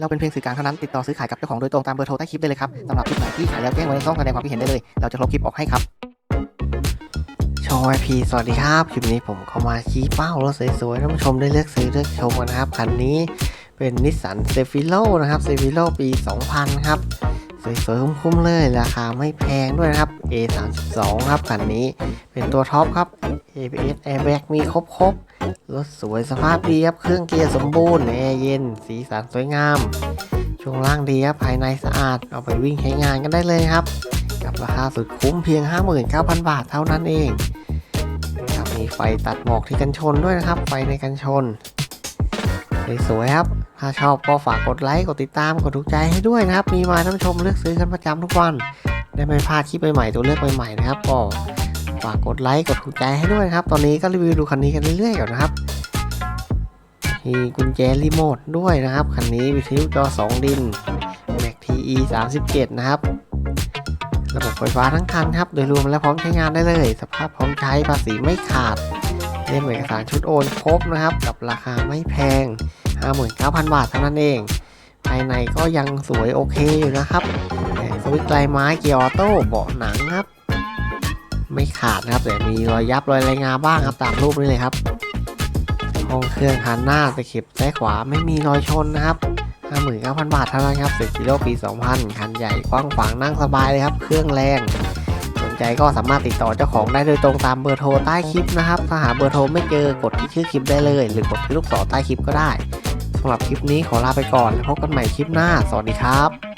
เราเป็นเพียงสื่อกลางเท่านั้น ติดต่อซื้อขายกับเจ้าของโดยตรงตามเบอร์โทรใต้คลิปได้เลยครับสำหรับคลิปไหนที่ขายแล้วแจ้งไว้ในช่องแสดงความคิดเห็นได้เลย เราจะลบคลิปออกให้ครับโชว์ไอพีสวัสดีครับ คลิปนี้ผมเข้ามาชี้เป้ารถสวยๆท่านผู้ชมได้เลือกซื้อเลือกชมนนะครับคันนี้เป็นนิสสันเซฟิโลนะครับเซฟิโลปี 2000 ครับ สวยๆคุ้มๆเลยราคาไม่แพงด้วยนะครับ A32 ครับคันนี้เป็นตัวท็อปครับ ABS Airbag มีครบๆรถสวยสภาพดีครับเครื่องเกียร์สมบูรณ์แอร์เย็น สีสันสวยงาม ช่วงล่างดีครับภายในสะอาดเอาไปวิ่งใช้งานกันได้เลยครับ กับราคาสุดคุ้มเพียง 59,000 บาทเท่านั้นเองครับมีไฟตัดหมอกที่กันชนด้วยนะครับ ไฟในกันชนสวยๆครับ ถ้าชอบก็ฝากกดไลค์ กดติดตาม กดถูกใจให้ด้วยนะครับ มีมาท่านชมเลือกซื้อกันประจำทุกวัน ได้ไม่พลาดคลิปใหม่ๆตัวเลือกใหม่ๆนะครับ ก็ฝากกดไลค์ กดถูกใจให้ด้วยนะครับ ตอนนี้ก็รีวิวดูคันนี้กันเรื่อยๆก่อนนะครับ มีกุญแจรีโมทด้วยนะครับ คันนี้วิทยุจอ 2 ดิน Mac TE 37 นะครับระบบไฟฟ้าทั้งคันครับ โดยรวมแล้วพร้อมใช้งานได้เลย สภาพพร้อมใช้ภาษีไม่ขาดเล่มเอกสารชุดโอนครบนะครับ กับราคาไม่แพง 59,000 บาทเท่านั้นเอง ภายในก็ยังสวยโอเคอยู่นะครับแผงสวิตช์ไกลไม้เกียร์ออโต้เบาะหนังครับ ไม่ขาดนะครับแต่มีรอยยับรอยไรยงาบ้างครับตามรูปนี้เลยครับห้องเครื่องคันหน้าตะเข็บซ้ายขวาไม่มีรอยชนนะครับ59,000 บาทเท่านั้นครับ10กิโลปี 2000 คันใหญ่กว้างขวางนั่งสบายเลยครับ เครื่องแรง สนใจก็สามารถติดต่อเจ้าของได้โดยตรงตามเบอร์โทรใต้คลิปนะครับ ถ้าหาเบอร์โทรไม่เจอกดที่ชื่อคลิปได้เลย หรือกดที่ลูกศรใต้คลิปก็ได้ สำหรับคลิปนี้ขอลาไปก่อนแล้วพบกันใหม่คลิปหน้า สวัสดีครับ